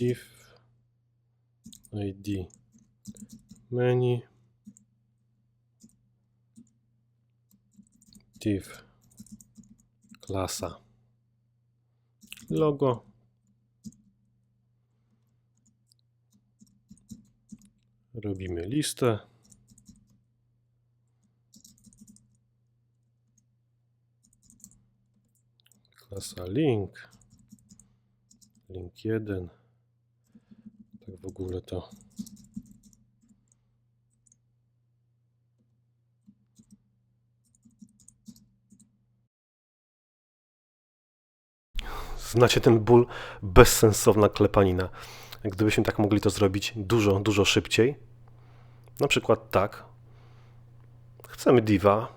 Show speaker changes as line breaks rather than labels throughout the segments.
div id menu div klasa. Logo robimy listę. Klasa link link 1 w ogóle to Znacie ten ból? Bezsensowna klepanina. Gdybyśmy tak mogli to zrobić dużo, dużo szybciej. Na przykład tak. Chcemy diva.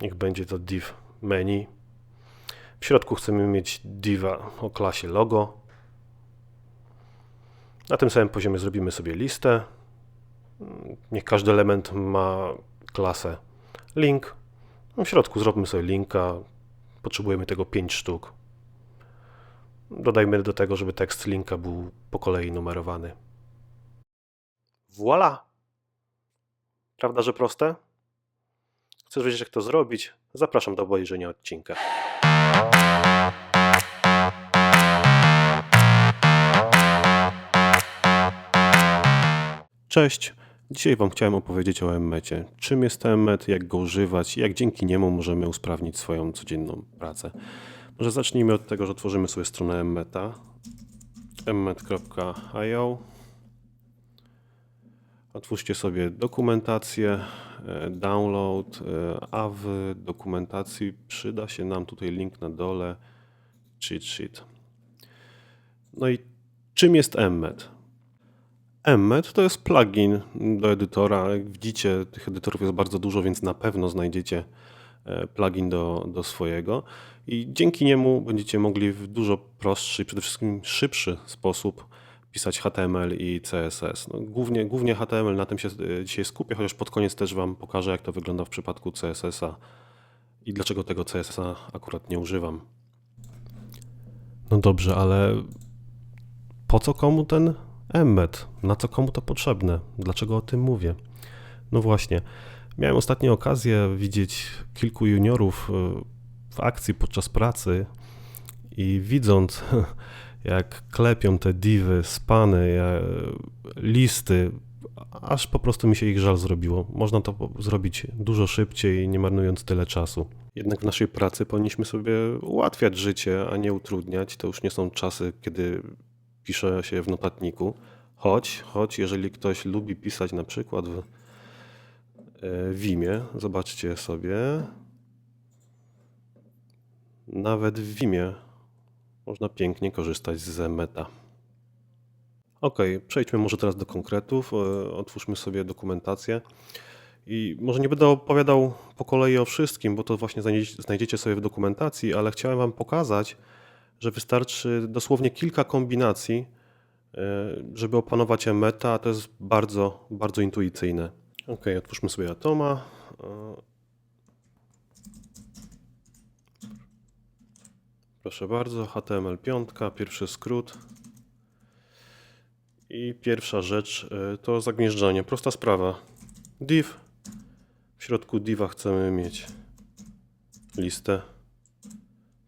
Niech będzie to div menu. W środku chcemy mieć diva o klasie logo. Na tym samym poziomie zrobimy sobie listę. Niech każdy element ma klasę link. W środku zrobimy sobie linka. Potrzebujemy tego 5 sztuk. Dodajmy do tego, żeby tekst linka był po kolei numerowany. Voila! Prawda, że proste? Chcesz wiedzieć, jak to zrobić? Zapraszam do obejrzenia odcinka. Cześć! Dzisiaj Wam chciałem opowiedzieć o Emmecie. Czym jest Emmet, jak go używać, jak dzięki niemu możemy usprawnić swoją codzienną pracę. Może zacznijmy od tego, że otworzymy sobie stronę Emmeta. emmet.io Otwórzcie sobie dokumentację, e, download, e, a w dokumentacji przyda się nam tutaj link na dole, cheat sheet. No i czym jest Emmet? Emmet to jest plugin do edytora. Jak widzicie, tych edytorów jest bardzo dużo, więc na pewno znajdziecie e, plugin do, do swojego i dzięki niemu będziecie mogli w dużo prostszy i przede wszystkim szybszy sposób pisać HTML i CSS. No, głównie, głównie HTML na tym się e, dzisiaj skupię, chociaż pod koniec też Wam pokażę, jak to wygląda w przypadku CSS-a i dlaczego tego CSS-a akurat nie używam. No dobrze, ale po co komu ten emmet? Na co komu to potrzebne? Dlaczego o tym mówię? No właśnie, miałem ostatnio okazję widzieć kilku juniorów e, w akcji podczas pracy i widząc, jak klepią te divy, spany, listy, aż po prostu mi się ich żal zrobiło. Można to zrobić dużo szybciej, nie marnując tyle czasu. Jednak w naszej pracy powinniśmy sobie ułatwiać życie, a nie utrudniać. To już nie są czasy, kiedy pisze się w notatniku. Choć, choć jeżeli ktoś lubi pisać na przykład w Vimie, zobaczcie sobie, nawet w Vimie można pięknie korzystać z meta. Ok, przejdźmy może teraz do konkretów. E, otwórzmy sobie dokumentację. I może nie będę opowiadał po kolei o wszystkim, bo to właśnie znajdziecie sobie w dokumentacji, ale chciałem Wam pokazać, że wystarczy dosłownie kilka kombinacji, e, żeby opanować meta. To jest bardzo, bardzo intuicyjne. Ok, otwórzmy sobie Atoma. E, Proszę bardzo, HTML5, pierwszy skrót. I pierwsza rzecz y, to zagnieżdżanie. Prosta sprawa. Div. W środku diva chcemy mieć listę.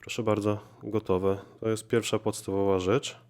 Proszę bardzo, gotowe. To jest pierwsza podstawowa rzecz.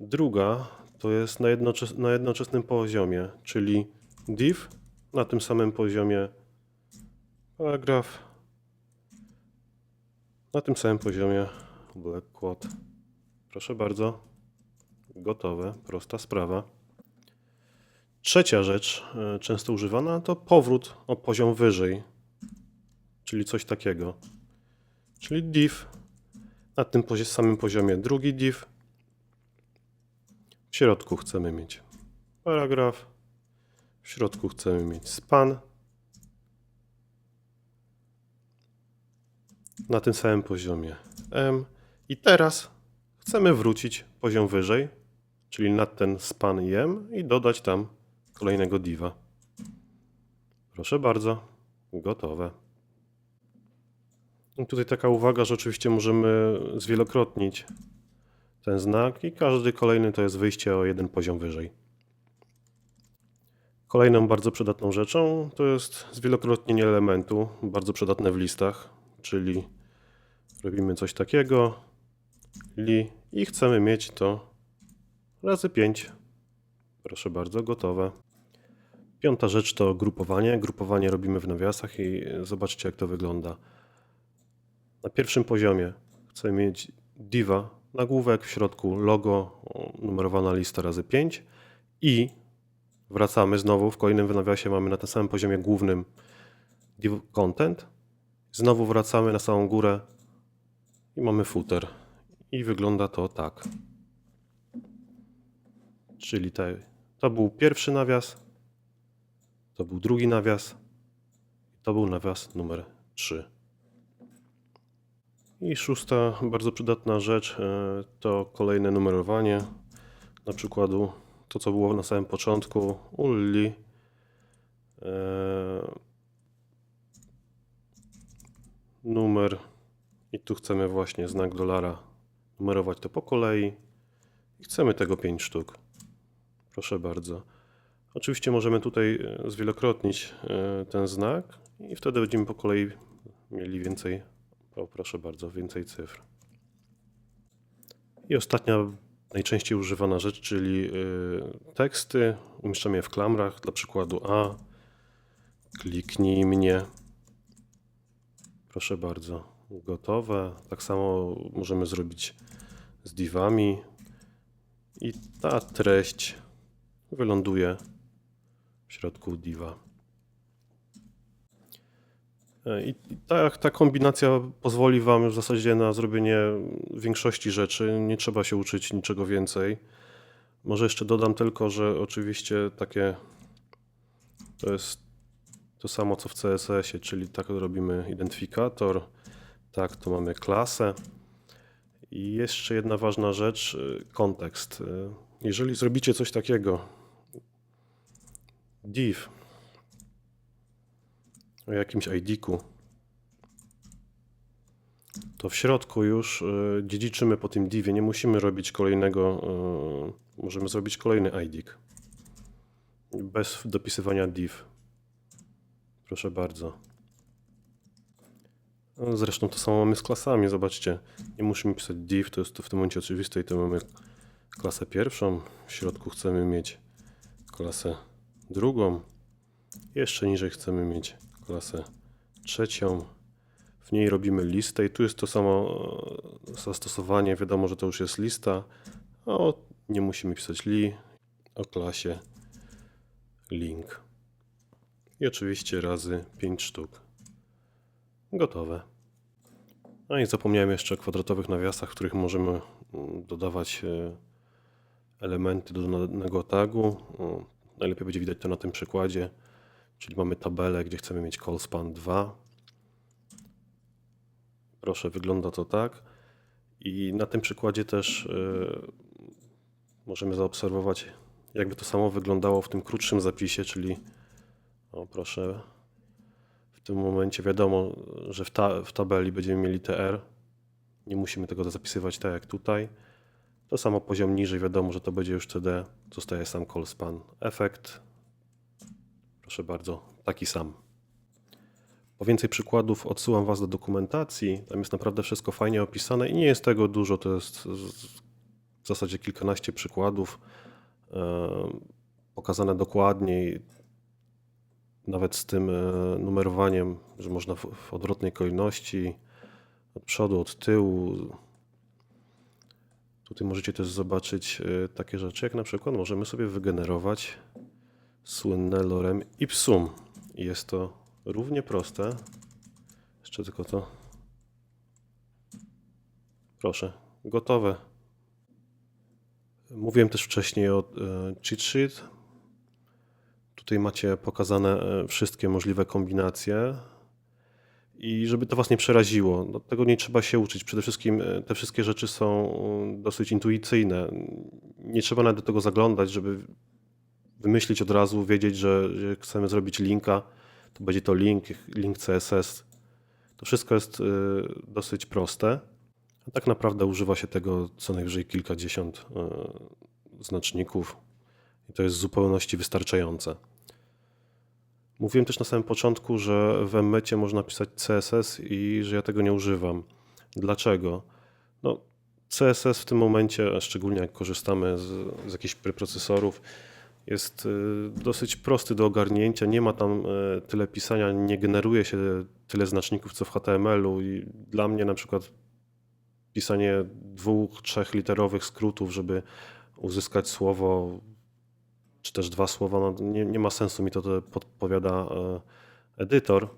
Druga to jest na, jednoczes na jednoczesnym poziomie, czyli div na tym samym poziomie paragraf na tym samym poziomie Black. Proszę bardzo. Gotowe. Prosta sprawa. Trzecia rzecz, e, często używana, to powrót o poziom wyżej. Czyli coś takiego. Czyli div. Na tym samym poziomie drugi div. W środku chcemy mieć paragraf. W środku chcemy mieć span. na tym samym poziomie M. I teraz chcemy wrócić poziom wyżej, czyli nad ten span i M i dodać tam kolejnego diva. Proszę bardzo, gotowe. I tutaj taka uwaga, że oczywiście możemy zwielokrotnić ten znak i każdy kolejny to jest wyjście o jeden poziom wyżej. Kolejną bardzo przydatną rzeczą to jest zwielokrotnienie elementu, bardzo przydatne w listach, czyli robimy coś takiego, li i chcemy mieć to razy 5. Proszę bardzo, gotowe. Piąta rzecz to grupowanie. Grupowanie robimy w nawiasach i zobaczcie jak to wygląda. Na pierwszym poziomie chcę mieć diva, nagłówek, w środku logo, numerowana lista razy 5 i wracamy znowu, w kolejnym nawiasie mamy na tym samym poziomie głównym div content. Znowu wracamy na samą górę i mamy footer. I wygląda to tak. Czyli te, to był pierwszy nawias, to był drugi nawias, to był nawias numer 3. I szósta bardzo przydatna rzecz e, to kolejne numerowanie. Na przykładu to, co było na samym początku, Ulli. e, Numer. I tu chcemy właśnie znak dolara numerować to po kolei. I chcemy tego 5 sztuk. Proszę bardzo. Oczywiście możemy tutaj e, zwielokrotnić ten znak i wtedy będziemy po kolei mieli więcej, o proszę bardzo, więcej cyfr. I ostatnia najczęściej używana rzecz, czyli e, teksty. Umieszczamy je w klamrach, dla przykładu A. Kliknij mnie. Proszę bardzo, gotowe. Tak samo możemy zrobić z divami. I ta treść wyląduje w środku diva. E, I ta, ta kombinacja pozwoli Wam w zasadzie na zrobienie większości rzeczy. Nie trzeba się uczyć niczego więcej. Może jeszcze dodam tylko, że oczywiście takie to jest to samo co w CSS-ie, czyli tak robimy identyfikator, tak to mamy klasę. I jeszcze jedna ważna rzecz, y, kontekst. Y, Jeżeli zrobicie coś takiego, div o jakimś ID-ku, to w środku już y, dziedziczymy po tym divie. Nie musimy robić kolejnego, y, możemy zrobić kolejny ID bez dopisywania div. Proszę bardzo. No, Zresztą to samo mamy z klasami, zobaczcie. Nie musimy pisać div, to jest to w tym momencie oczywiste i to mamy klasę pierwszą. W środku chcemy mieć klasę drugą. Jeszcze niżej chcemy mieć klasę trzecią. W niej robimy listę i tu jest to samo e, zastosowanie. Wiadomo, że to już jest lista. O, nie musimy pisać li o klasie link. I oczywiście razy 5 sztuk. Gotowe. No i zapomniałem jeszcze o kwadratowych nawiasach, w których możemy mm, dodawać e, elementy do danego tagu. Najlepiej będzie widać to na tym przykładzie. Czyli mamy tabelę, gdzie chcemy mieć call span 2. Proszę, wygląda to tak. I na tym przykładzie też e, możemy zaobserwować, jakby to samo wyglądało w tym krótszym zapisie, czyli o proszę, w tym momencie wiadomo, że w, ta, w tabeli będziemy mieli TR. Nie musimy tego zapisywać tak jak tutaj. To samo poziom niżej, wiadomo, że to będzie już CD. Zostaje sam call span. Efekt, proszę bardzo, taki sam. Po więcej przykładów odsyłam Was do dokumentacji. Tam jest naprawdę wszystko fajnie opisane i nie jest tego dużo. To jest w zasadzie kilkanaście przykładów e, pokazane dokładniej. Nawet z tym e, numerowaniem, że można w, w odwrotnej kolejności, od przodu, od tyłu. Tutaj możecie też zobaczyć e, takie rzeczy, jak na przykład możemy sobie wygenerować słynne lorem ipsum. Jest to równie proste. Jeszcze tylko to. Proszę, gotowe. Mówiłem też wcześniej o e, cheat sheet. Tutaj macie pokazane e, wszystkie możliwe kombinacje. I żeby to Was nie przeraziło, no, tego nie trzeba się uczyć. Przede wszystkim e, te wszystkie rzeczy są e, dosyć intuicyjne. Nie trzeba nawet do tego zaglądać, żeby wymyślić od razu, wiedzieć, że, chcemy zrobić linka, to będzie to link, link CSS. To wszystko jest y, dosyć proste. A tak naprawdę używa się tego co najwyżej kilkadziesiąt y, znaczników i to jest w zupełności wystarczające. Mówiłem też na samym początku, że w Emmecie można pisać CSS i że ja tego nie używam. Dlaczego? No, CSS w tym momencie, szczególnie jak korzystamy z, z jakichś preprocesorów, jest y, dosyć prosty do ogarnięcia. Nie ma tam y, tyle pisania, nie generuje się tyle znaczników co w HTML-u i dla mnie na przykład pisanie dwóch, trzech literowych skrótów, żeby uzyskać słowo, czy też dwa słowa, no nie, nie ma sensu, mi to, podpowiada e, edytor.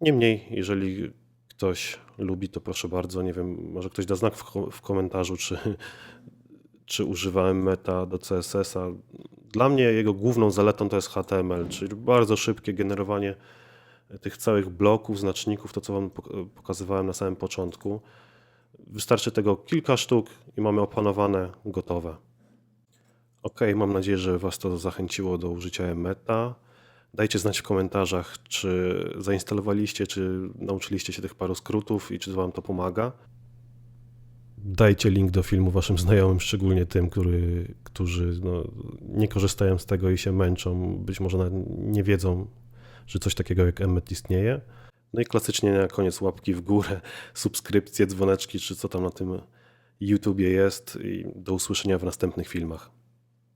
Niemniej, jeżeli ktoś lubi, to proszę bardzo, nie wiem, może ktoś da znak w, w komentarzu, czy, czy używałem meta do CSS-a. Dla mnie jego główną zaletą to jest HTML, czyli bardzo szybkie generowanie tych całych bloków, znaczników, to co Wam pok- pokazywałem na samym początku. Wystarczy tego kilka sztuk i mamy opanowane, gotowe. Ok, mam nadzieję, że Was to zachęciło do użycia meta. Dajcie znać w komentarzach, czy zainstalowaliście, czy nauczyliście się tych paru skrótów i czy Wam to pomaga. Dajcie link do filmu Waszym znajomym, szczególnie tym, który, którzy no, nie korzystają z tego i się męczą. Być może nie wiedzą, że coś takiego jak Emmet istnieje. No i klasycznie na koniec łapki w górę, subskrypcje, dzwoneczki, czy co tam na tym YouTubie jest. I do usłyszenia w następnych filmach.